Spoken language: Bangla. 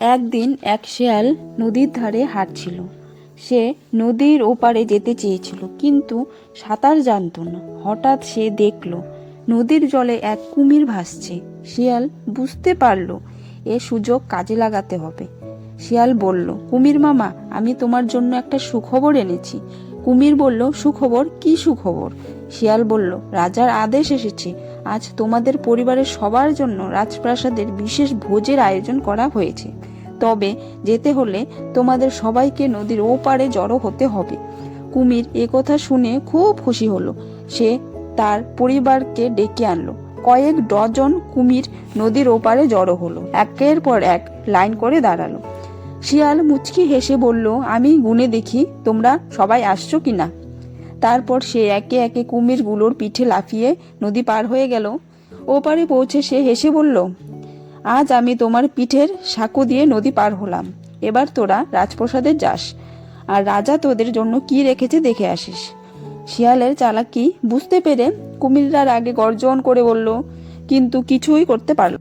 একদিন এক শেয়াল নদীর ধারে হাঁটছিল। সে নদীর ওপারে যেতে চেয়েছিল, কিন্তু সাঁতার জানতো না। হঠাৎ সে দেখল, নদীর জলে এক কুমির ভাসছে। শিয়াল বুঝতে পারল, এ সুযোগ কাজে লাগাতে হবে। শিয়াল বলল, কুমির মামা, আমি তোমার জন্য একটা সুখবর এনেছি। কুমির বলল, সুখবর? কি সুখবর? শিয়াল বলল, রাজার আদেশ এসেছে। আজ তোমাদের পরিবারের সবার জন্য রাজপ্রাসাদের বিশেষ ভোজের আয়োজন করা হয়েছে। তবে যেতে হলে তোমাদের সবাইকে নদীর ওপারে জড়ো হতে হবে। কুমির কথা শুনে খুব খুশি হলো। সে তার পরিবারকে ডেকে আনলো। কয়েক ডজন কুমির নদীর ওপারে জড়ো হলো। একের পর এক লাইন করে দাঁড়াল। শিয়াল মুচকি হেসে বলল, আমি গুনে দেখি, তোমরা সবাই আসছো কিনা তারপর সে একে একে কুমিরগুলোর পিঠে লাফিয়ে নদী পার হয়ে গেল। ওপারে পৌঁছে সে হেসে বলল আজ আমি তোমার পিঠের সাঁকো দিয়ে নদী পার হলাম। এবার তোরা রাজপ্রসাদে যাস। আর রাজা তোদের জন্য কি রেখেছে দেখে আসিস। শিয়ালের চালাকি বুঝতে পেরে কুমিল্লার আগে গর্জন করে বলল, কিন্তু কিছুই করতে পারল